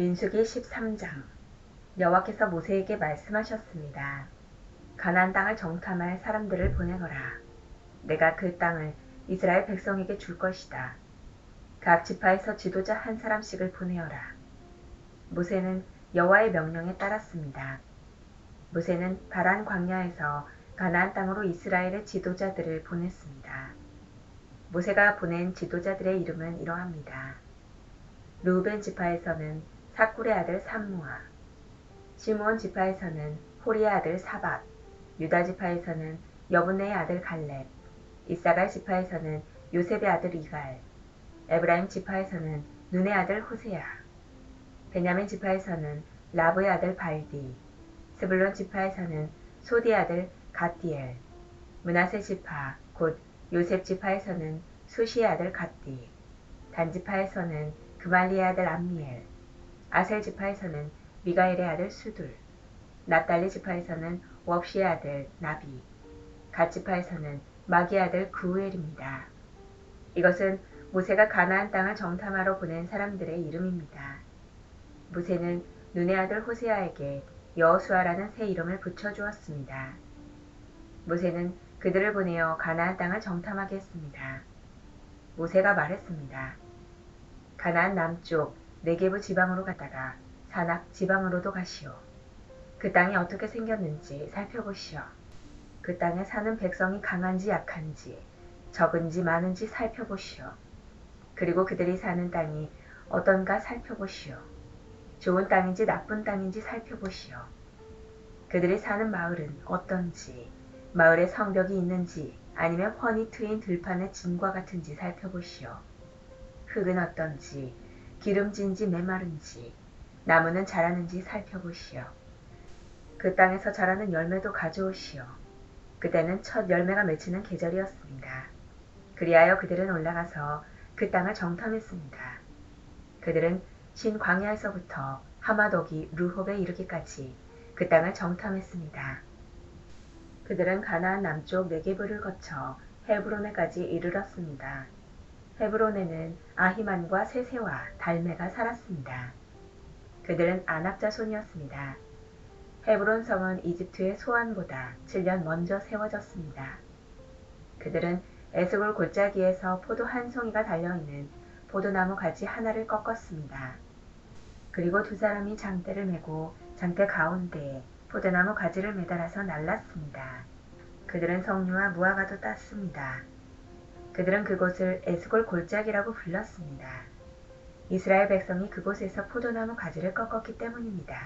민수기 13장 여호와께서 모세에게 말씀하셨습니다. 가나안 땅을 정탐할 사람들을 보내거라. 내가 그 땅을 이스라엘 백성에게 줄 것이다. 각 지파에서 지도자 한 사람씩을 보내어라. 모세는 여호와의 명령에 따랐습니다. 모세는 바란 광야에서 가나안 땅으로 이스라엘의 지도자들을 보냈습니다. 모세가 보낸 지도자들의 이름은 이러합니다. 루벤 지파에서는 사꿀의 아들 삼무아, 시므온 지파에서는 호리의 아들 사박, 유다 지파에서는 여분네의 아들 갈렙, 이사갈 지파에서는 요셉의 아들 이갈, 에브라임 지파에서는 눈의 아들 호세야, 베냐민 지파에서는 라브의 아들 발디, 스불론 지파에서는 소디의 아들 갓디엘, 문하세 지파 곧 요셉 지파에서는 수시의 아들 갓디, 단 지파에서는 그말리의 아들 암미엘, 아셀 지파에서는 미가엘의 아들 수둘, 납달리 지파에서는 웁시의 아들 나비, 갓 지파에서는 마기의 아들 그우엘입니다. 이것은 모세가 가나안 땅을 정탐하러 보낸 사람들의 이름입니다. 모세는 눈의 아들 호세아에게 여호수아라는 새 이름을 붙여 주었습니다. 모세는 그들을 보내어 가나안 땅을 정탐하게 했습니다. 모세가 말했습니다. 가나안 남쪽 네게부 지방으로 갔다가 산악 지방으로도 가시오. 그 땅이 어떻게 생겼는지 살펴보시오. 그 땅에 사는 백성이 강한지 약한지, 적은지 많은지 살펴보시오. 그리고 그들이 사는 땅이 어떤가 살펴보시오. 좋은 땅인지 나쁜 땅인지 살펴보시오. 그들이 사는 마을은 어떤지, 마을에 성벽이 있는지 아니면 훤히 트인 들판의 진과 같은지 살펴보시오. 흙은 어떤지, 기름진지 메마른지, 나무는 자라는지 살펴보시오. 그 땅에서 자라는 열매도 가져오시오. 그때는 첫 열매가 맺히는 계절이었습니다. 그리하여 그들은 올라가서 그 땅을 정탐했습니다. 그들은 신 광야에서부터 하마독이 루홉에 이르기까지 그 땅을 정탐했습니다. 그들은 가나안 남쪽 네게브를 거쳐 헤브론에까지 이르렀습니다. 헤브론에는 아히만과 세세와 달메가 살았습니다. 그들은 안압자손이었습니다. 헤브론 성은 이집트의 소안보다 7년 먼저 세워졌습니다. 그들은 에스골 골짜기에서 포도 한 송이가 달려있는 포도나무 가지 하나를 꺾었습니다. 그리고 두 사람이 장대를 메고 장대 가운데에 포도나무 가지를 매달아서 날랐습니다. 그들은 석류와 무화과도 땄습니다. 그들은 그곳을 에스골 골짜기라고 불렀습니다. 이스라엘 백성이 그곳에서 포도나무 가지를 꺾었기 때문입니다.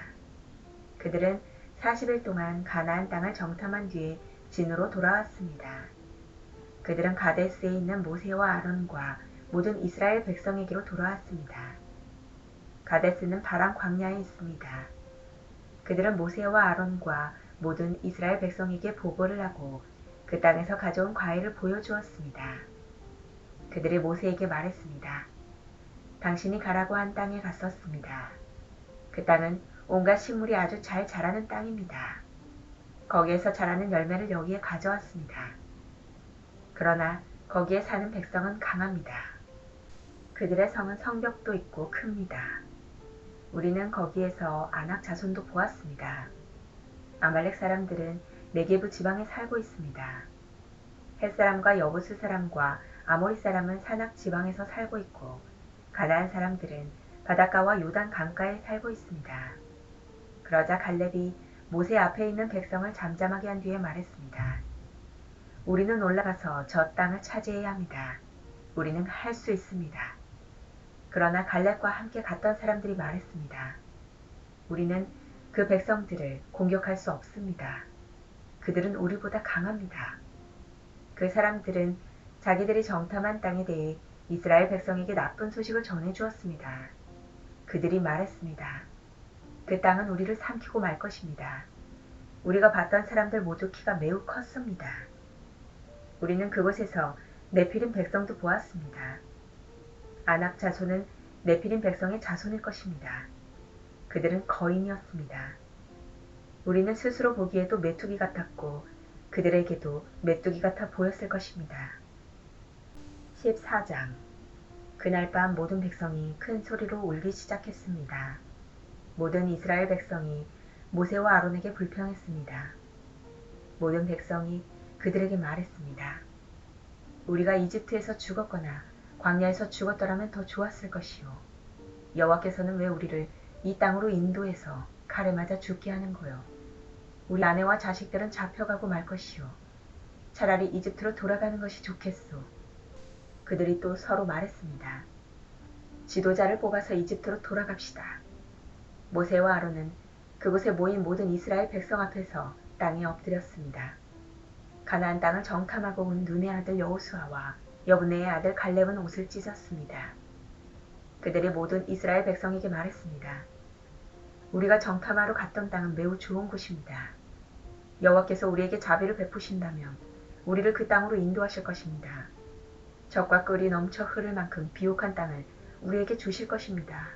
그들은 40일 동안 가나안 땅을 정탐한 뒤에 진으로 돌아왔습니다. 그들은 가데스에 있는 모세와 아론과 모든 이스라엘 백성에게로 돌아왔습니다. 가데스는 바람 광야에 있습니다. 그들은 모세와 아론과 모든 이스라엘 백성에게 보고를 하고 그 땅에서 가져온 과일을 보여주었습니다. 그들이 모세에게 말했습니다. 당신이 가라고 한 땅에 갔었습니다. 그 땅은 온갖 식물이 아주 잘 자라는 땅입니다. 거기에서 자라는 열매를 여기에 가져왔습니다. 그러나 거기에 사는 백성은 강합니다. 그들의 성은 성벽도 있고 큽니다. 우리는 거기에서 안악 자손도 보았습니다. 아말렉 사람들은 네게부 지방에 살고 있습니다. 햇사람과 여부스 사람과 아모리 사람은 산악 지방에서 살고 있고 가나안 사람들은 바닷가와 요단 강가에 살고 있습니다. 그러자 갈렙이 모세 앞에 있는 백성을 잠잠하게 한 뒤에 말했습니다. 우리는 올라가서 저 땅을 차지해야 합니다. 우리는 할 수 있습니다. 그러나 갈렙과 함께 갔던 사람들이 말했습니다. 우리는 그 백성들을 공격할 수 없습니다. 그들은 우리보다 강합니다. 그 사람들은 자기들이 정탐한 땅에 대해 이스라엘 백성에게 나쁜 소식을 전해 주었습니다. 그들이 말했습니다. 그 땅은 우리를 삼키고 말 것입니다. 우리가 봤던 사람들 모두 키가 매우 컸습니다. 우리는 그곳에서 네피림 백성도 보았습니다. 아낙 자손은 네피림 백성의 자손일 것입니다. 그들은 거인이었습니다. 우리는 스스로 보기에도 메뚜기 같았고 그들에게도 메뚜기 같아 보였을 것입니다. 14장 그날 밤 모든 백성이 큰 소리로 울기 시작했습니다. 모든 이스라엘 백성이 모세와 아론에게 불평했습니다. 모든 백성이 그들에게 말했습니다. 우리가 이집트에서 죽었거나 광야에서 죽었더라면 더 좋았을 것이요. 여호와께서는 왜 우리를 이 땅으로 인도해서 칼에 맞아 죽게 하는 거요. 우리 아내와 자식들은 잡혀가고 말 것이요. 차라리 이집트로 돌아가는 것이 좋겠소. 그들이 또 서로 말했습니다. 지도자를 뽑아서 이집트로 돌아갑시다. 모세와 아론은 그곳에 모인 모든 이스라엘 백성 앞에서 땅에 엎드렸습니다. 가나안 땅을 정탐하고 온 눈의 아들 여호수아와 여분의 아들 갈렙은 옷을 찢었습니다. 그들이 모든 이스라엘 백성에게 말했습니다. 우리가 정탐하러 갔던 땅은 매우 좋은 곳입니다. 여호와께서 우리에게 자비를 베푸신다면 우리를 그 땅으로 인도하실 것입니다. 적과 꿀이 넘쳐 흐를 만큼 비옥한 땅을 우리에게 주실 것입니다.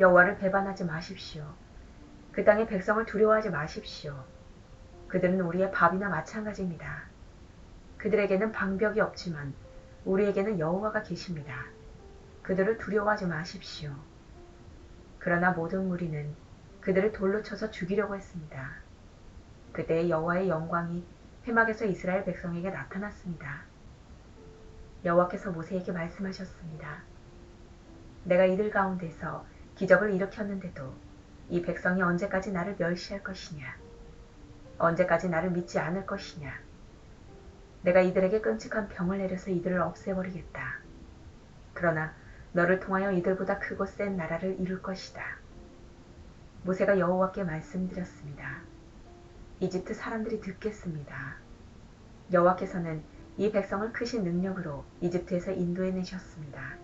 여호와를 배반하지 마십시오. 그 땅의 백성을 두려워하지 마십시오. 그들은 우리의 밥이나 마찬가지입니다. 그들에게는 방벽이 없지만 우리에게는 여호와가 계십니다. 그들을 두려워하지 마십시오. 그러나 모든 무리는 그들을 돌로 쳐서 죽이려고 했습니다. 그때 여호와의 영광이 회막에서 이스라엘 백성에게 나타났습니다. 여호와께서 모세에게 말씀하셨습니다. 내가 이들 가운데서 기적을 일으켰는데도 이 백성이 언제까지 나를 멸시할 것이냐? 언제까지 나를 믿지 않을 것이냐? 내가 이들에게 끔찍한 병을 내려서 이들을 없애버리겠다. 그러나 너를 통하여 이들보다 크고 센 나라를 이룰 것이다. 모세가 여호와께 말씀드렸습니다. 이집트 사람들이 듣겠습니다. 여호와께서는 이 백성을 크신 능력으로 이집트에서 인도해 내셨습니다.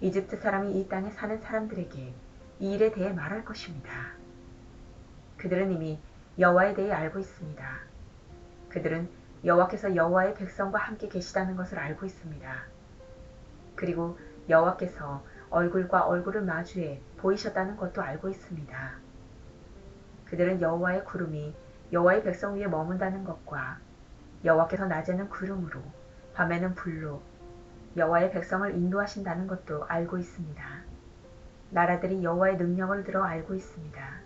이집트 사람이 이 땅에 사는 사람들에게 이 일에 대해 말할 것입니다. 그들은 이미 여호와에 대해 알고 있습니다. 그들은 여호와께서 여호와의 백성과 함께 계시다는 것을 알고 있습니다. 그리고 여호와께서 얼굴과 얼굴을 마주해 보이셨다는 것도 알고 있습니다. 그들은 여호와의 구름이 여호와의 백성 위에 머문다는 것과 여호와께서 낮에는 구름으로 밤에는 불로 여호와의 백성을 인도하신다는 것도 알고 있습니다. 나라들이 여호와의 능력을 들어 알고 있습니다.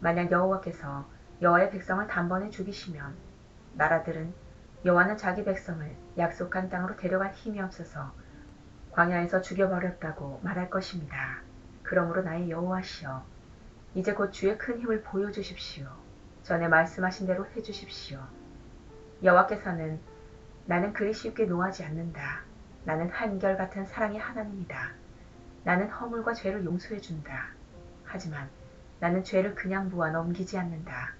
만약 여호와께서 여호와의 백성을 단번에 죽이시면 나라들은 여호와는 자기 백성을 약속한 땅으로 데려갈 힘이 없어서 광야에서 죽여버렸다고 말할 것입니다. 그러므로 나의 여호와시여 이제 곧 주의 큰 힘을 보여주십시오. 전에 말씀하신 대로 해주십시오. 여호와께서는 나는 그리 쉽게 노하지 않는다. 나는 한결같은 사랑의 하나님이다. 나는 허물과 죄를 용서해 준다. 하지만 나는 죄를 그냥 부아 넘기지 않는다.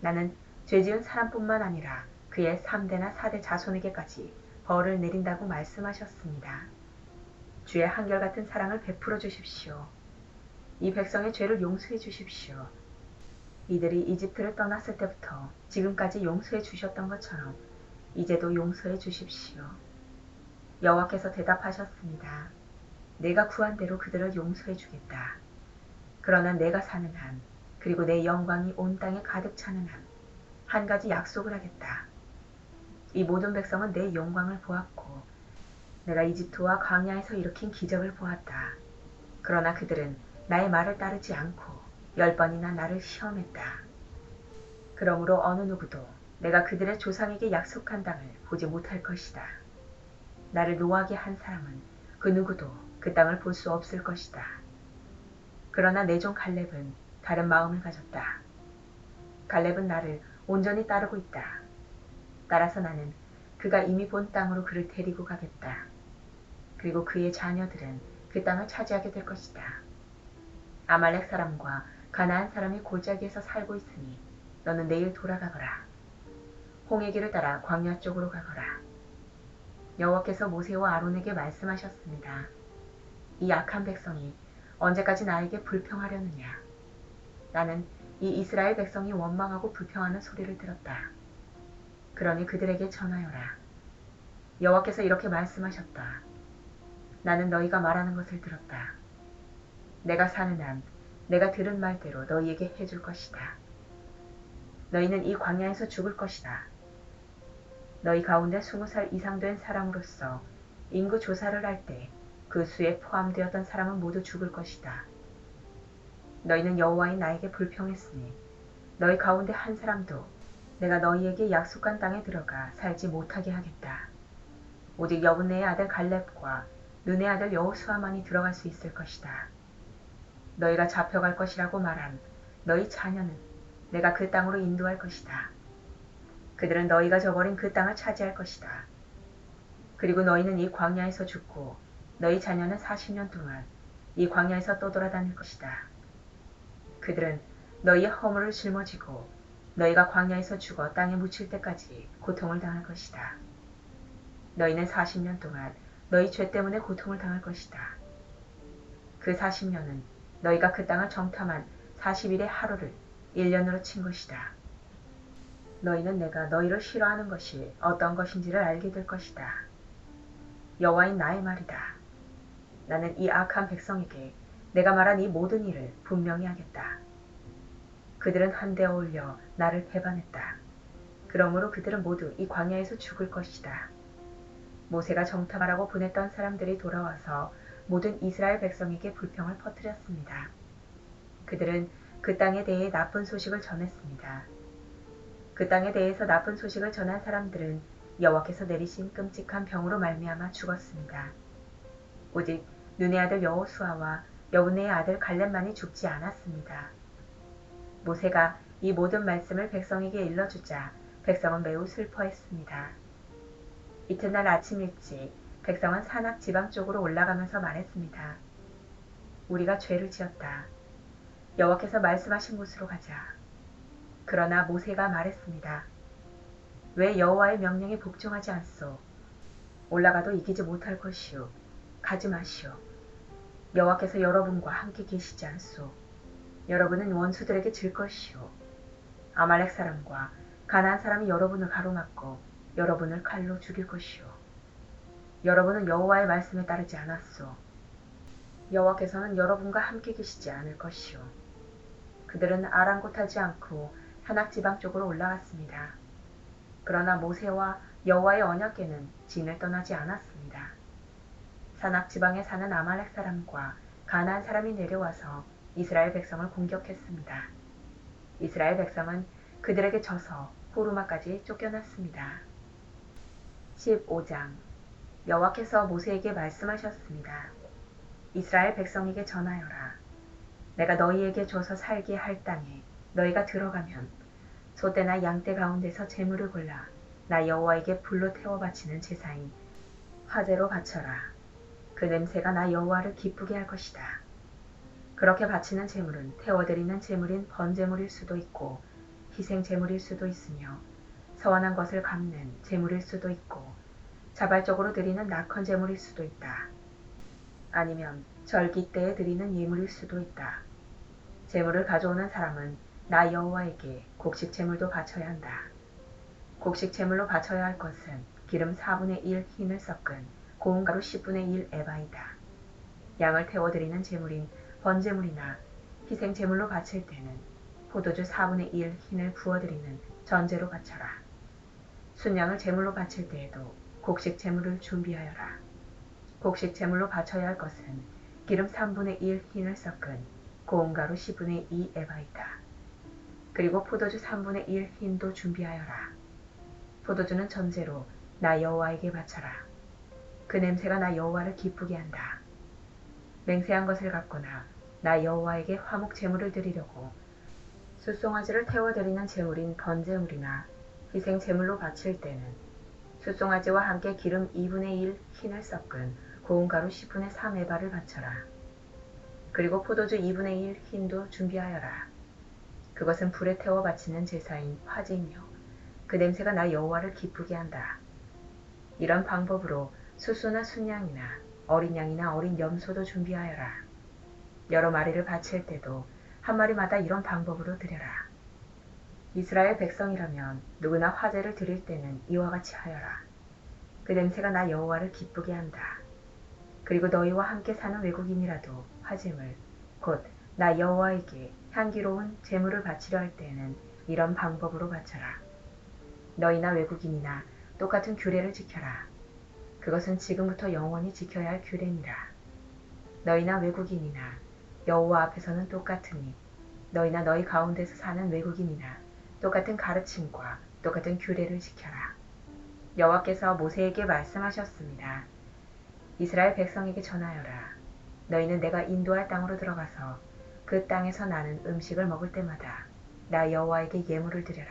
나는 죄 지은 사람뿐만 아니라 그의 3대나 4대 자손에게까지 벌을 내린다고 말씀하셨습니다. 주의 한결같은 사랑을 베풀어 주십시오. 이 백성의 죄를 용서해 주십시오. 이들이 이집트를 떠났을 때부터 지금까지 용서해 주셨던 것처럼 이제도 용서해 주십시오. 여호와께서 대답하셨습니다. 내가 구한 대로 그들을 용서해 주겠다. 그러나 내가 사는 한, 그리고 내 영광이 온 땅에 가득 차는 한, 한 가지 약속을 하겠다. 이 모든 백성은 내 영광을 보았고, 내가 이집트와 광야에서 일으킨 기적을 보았다. 그러나 그들은 나의 말을 따르지 않고 열 번이나 나를 시험했다. 그러므로 어느 누구도 내가 그들의 조상에게 약속한 땅을 보지 못할 것이다. 나를 노하게 한 사람은 그 누구도 그 땅을 볼 수 없을 것이다. 그러나 내 종 갈렙은 다른 마음을 가졌다. 갈렙은 나를 온전히 따르고 있다. 따라서 나는 그가 이미 본 땅으로 그를 데리고 가겠다. 그리고 그의 자녀들은 그 땅을 차지하게 될 것이다. 아말렉 사람과 가나안 사람이 골짜기에서 살고 있으니 너는 내일 돌아가거라. 홍해 길을 따라 광야 쪽으로 가거라. 여호와께서 모세와 아론에게 말씀하셨습니다. 이 약한 백성이 언제까지 나에게 불평하려느냐? 나는 이 이스라엘 백성이 원망하고 불평하는 소리를 들었다. 그러니 그들에게 전하여라. 여호와께서 이렇게 말씀하셨다. 나는 너희가 말하는 것을 들었다. 내가 사는 한 내가 들은 말대로 너희에게 해줄 것이다. 너희는 이 광야에서 죽을 것이다. 너희 가운데 스무 살 이상 된 사람으로서 인구 조사를 할 때 그 수에 포함되었던 사람은 모두 죽을 것이다. 너희는 여호와인 나에게 불평했으니 너희 가운데 한 사람도 내가 너희에게 약속한 땅에 들어가 살지 못하게 하겠다. 오직 여분네의 아들 갈렙과 눈의 아들 여호수아만이 들어갈 수 있을 것이다. 너희가 잡혀갈 것이라고 말한 너희 자녀는 내가 그 땅으로 인도할 것이다. 그들은 너희가 저버린 그 땅을 차지할 것이다. 그리고 너희는 이 광야에서 죽고 너희 자녀는 40년 동안 이 광야에서 떠돌아다닐 것이다. 그들은 너희의 허물을 짊어지고 너희가 광야에서 죽어 땅에 묻힐 때까지 고통을 당할 것이다. 너희는 40년 동안 너희 죄 때문에 고통을 당할 것이다. 그 40년은 너희가 그 땅을 정탐한 40일의 하루를 1년으로 친 것이다. 너희는 내가 너희를 싫어하는 것이 어떤 것인지를 알게 될 것이다. 여호와인 나의 말이다. 나는 이 악한 백성에게 내가 말한 이 모든 일을 분명히 하겠다. 그들은 한데 어울려 나를 배반했다. 그러므로 그들은 모두 이 광야에서 죽을 것이다. 모세가 정탐하라고 보냈던 사람들이 돌아와서 모든 이스라엘 백성에게 불평을 퍼뜨렸습니다. 그들은 그 땅에 대해 나쁜 소식을 전했습니다. 그 땅에 대해서 나쁜 소식을 전한 사람들은 여호와께서 내리신 끔찍한 병으로 말미암아 죽었습니다. 오직 눈의 아들 여호수아와 여분의 아들 갈렙만이 죽지 않았습니다. 모세가 이 모든 말씀을 백성에게 일러주자 백성은 매우 슬퍼했습니다. 이튿날 아침 일찍 백성은 산악 지방 쪽으로 올라가면서 말했습니다. 우리가 죄를 지었다. 여호와께서 말씀하신 곳으로 가자. 그러나 모세가 말했습니다. 왜 여호와의 명령에 복종하지 않소? 올라가도 이기지 못할 것이오. 가지 마시오. 여호와께서 여러분과 함께 계시지 않소. 여러분은 원수들에게 질 것이오. 아말렉 사람과 가나안 사람이 여러분을 가로막고 여러분을 칼로 죽일 것이오. 여러분은 여호와의 말씀에 따르지 않았소. 여호와께서는 여러분과 함께 계시지 않을 것이오. 그들은 아랑곳하지 않고 산악 지방 쪽으로 올라갔습니다. 그러나 모세와 여호와의 언약궤는 진을 떠나지 않았습니다. 산악 지방에 사는 아말렉 사람과 가나안 사람이 내려와서 이스라엘 백성을 공격했습니다. 이스라엘 백성은 그들에게 져서 호르마까지 쫓겨났습니다. 15장 여호와께서 모세에게 말씀하셨습니다. 이스라엘 백성에게 전하여라. 내가 너희에게 줘서 살게 할 땅에 너희가 들어가면 소떼나 양떼 가운데서 재물을 골라 나 여호와에게 불로 태워 바치는 제사인 화제로 바쳐라. 그 냄새가 나 여호와를 기쁘게 할 것이다. 그렇게 바치는 제물은 태워드리는 제물인 번제물일 수도 있고 희생 제물일 수도 있으며 서원한 것을 갚는 제물일 수도 있고 자발적으로 드리는 낙헌 제물일 수도 있다. 아니면 절기 때에 드리는 예물일 수도 있다. 제물을 가져오는 사람은 나 여호와에게 곡식 제물도 바쳐야 한다. 곡식 제물로 바쳐야 할 것은 기름 4분의 1 흰을 섞은 고운 가루 10분의 1 에바이다. 양을 태워드리는 제물인 번제물이나 희생 제물로 바칠 때는 포도주 4분의 1 흰을 부어드리는 전제로 바쳐라. 순양을 제물로 바칠 때에도 곡식 제물을 준비하여라. 곡식 제물로 바쳐야 할 것은 기름 3분의 1 흰을 섞은 고운 가루 10분의 2 에바이다. 그리고 포도주 3분의 1 흰도 준비하여라. 포도주는 전제로 나 여호와에게 바쳐라. 그 냄새가 나 여호와를 기쁘게 한다. 맹세한 것을 갖거나 나 여호와에게 화목 제물을 드리려고 숫송아지를 태워 드리는 제물인 번제물이나 희생 제물로 바칠 때는 숫송아지와 함께 기름 2분의 1 흰을 섞은 고운 가루 10분의 3 에바를 바쳐라. 그리고 포도주 2분의 1 흰도 준비하여라. 그것은 불에 태워 바치는 제사인 화제이며 그 냄새가 나 여호와를 기쁘게 한다. 이런 방법으로 수수나 순양이나 어린 양이나 어린 염소도 준비하여라. 여러 마리를 바칠 때도 한 마리마다 이런 방법으로 드려라. 이스라엘 백성이라면 누구나 화제를 드릴 때는 이와 같이 하여라. 그 냄새가 나 여호와를 기쁘게 한다. 그리고 너희와 함께 사는 외국인이라도 화제물 곧 나 여호와에게 향기로운 제물을 바치려 할 때에는 이런 방법으로 바쳐라. 너희나 외국인이나 똑같은 규례를 지켜라. 그것은 지금부터 영원히 지켜야 할 규례니라. 너희나 외국인이나 여호와 앞에서는 똑같으니 너희나 너희 가운데서 사는 외국인이나 똑같은 가르침과 똑같은 규례를 지켜라. 여호와께서 모세에게 말씀하셨습니다. 이스라엘 백성에게 전하여라. 너희는 내가 인도할 땅으로 들어가서 그 땅에서 나는 음식을 먹을 때마다 나 여호와에게 예물을 드려라.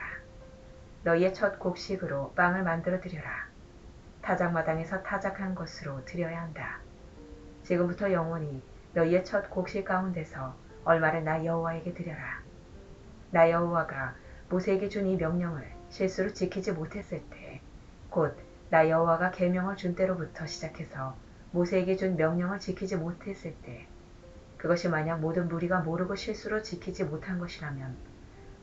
너희의 첫 곡식으로 빵을 만들어 드려라. 타작마당에서 타작한 것으로 드려야 한다. 지금부터 영원히 너희의 첫 곡식 가운데서 얼마를 나 여호와에게 드려라. 나 여호와가 모세에게 준 이 명령을 실수로 지키지 못했을 때, 곧 나 여호와가 계명을 준 때로부터 시작해서 모세에게 준 명령을 지키지 못했을 때, 그것이 만약 모든 무리가 모르고 실수로 지키지 못한 것이라면,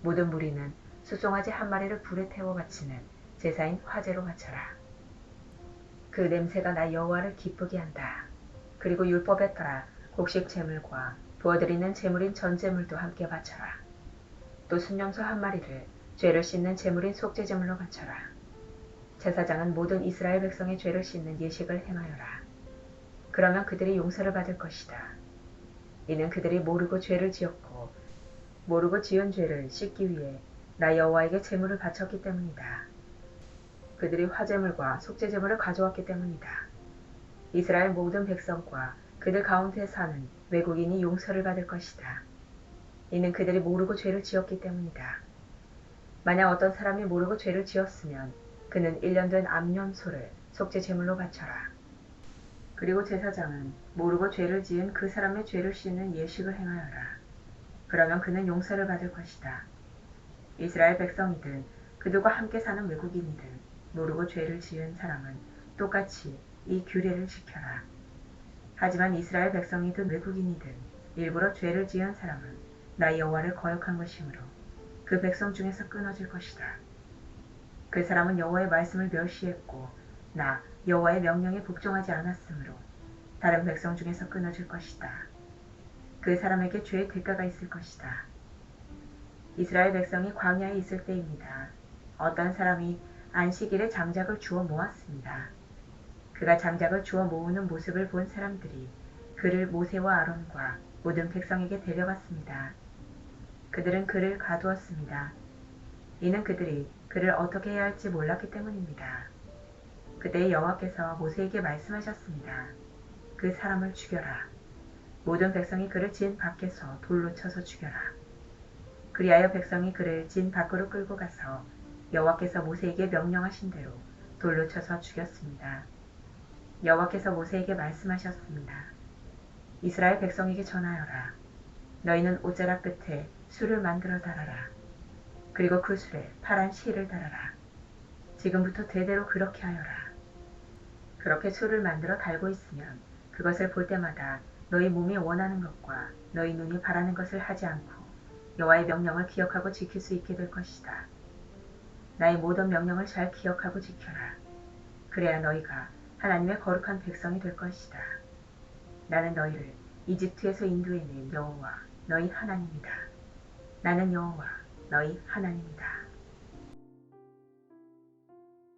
모든 무리는 수송아지 한 마리를 불에 태워 바치는 제사인 화제로 바쳐라. 그 냄새가 나 여호와를 기쁘게 한다. 그리고 율법에 따라 곡식 제물과 부어드리는 제물인 전제물도 함께 바쳐라. 또 순념소 한 마리를 죄를 씻는 제물인 속죄 제물로 바쳐라. 제사장은 모든 이스라엘 백성의 죄를 씻는 예식을 행하여라. 그러면 그들이 용서를 받을 것이다. 이는 그들이 모르고 죄를 지었고 모르고 지은 죄를 씻기 위해 나 여호와에게 제물을 바쳤기 때문이다. 그들이 화제물과 속죄제물을 가져왔기 때문이다. 이스라엘 모든 백성과 그들 가운데 사는 외국인이 용서를 받을 것이다. 이는 그들이 모르고 죄를 지었기 때문이다. 만약 어떤 사람이 모르고 죄를 지었으면 그는 1년 된 암염소를 속죄 제물로 바쳐라. 그리고 제사장은 모르고 죄를 지은 그 사람의 죄를 씻는 예식을 행하여라. 그러면 그는 용서를 받을 것이다. 이스라엘 백성이든 그들과 함께 사는 외국인이든 모르고 죄를 지은 사람은 똑같이 이 규례를 지켜라. 하지만 이스라엘 백성이든 외국인이든 일부러 죄를 지은 사람은 나 여호와를 거역한 것이므로 그 백성 중에서 끊어질 것이다. 그 사람은 여호와의 말씀을 멸시했고 나 여호와의 명령에 복종하지 않았으므로 다른 백성 중에서 끊어질 것이다. 그 사람에게 죄의 대가가 있을 것이다. 이스라엘 백성이 광야에 있을 때입니다. 어떤 사람이 안식일에 장작을 주워 모았습니다. 그가 장작을 주워 모으는 모습을 본 사람들이 그를 모세와 아론과 모든 백성에게 데려갔습니다. 그들은 그를 가두었습니다. 이는 그들이 그를 어떻게 해야 할지 몰랐기 때문입니다. 그때 여호와께서 모세에게 말씀하셨습니다. 그 사람을 죽여라. 모든 백성이 그를 진 밖에서 돌로 쳐서 죽여라. 그리하여 백성이 그를 진 밖으로 끌고 가서 여호와께서 모세에게 명령하신 대로 돌로 쳐서 죽였습니다. 여호와께서 모세에게 말씀하셨습니다. 이스라엘 백성에게 전하여라. 너희는 옷자락 끝에 술을 만들어 달아라. 그리고 그 술에 파란 실을 달아라. 지금부터 대대로 그렇게 하여라. 그렇게 술을 만들어 달고 있으면 그것을 볼 때마다 너희 몸이 원하는 것과 너희 눈이 바라는 것을 하지 않고 여호와의 명령을 기억하고 지킬 수 있게 될 것이다. 나의 모든 명령을 잘 기억하고 지켜라. 그래야 너희가 하나님의 거룩한 백성이 될 것이다. 나는 너희를 이집트에서 인도해낸 여호와 너희 하나님이다. 나는 여호와 너희 하나님이다.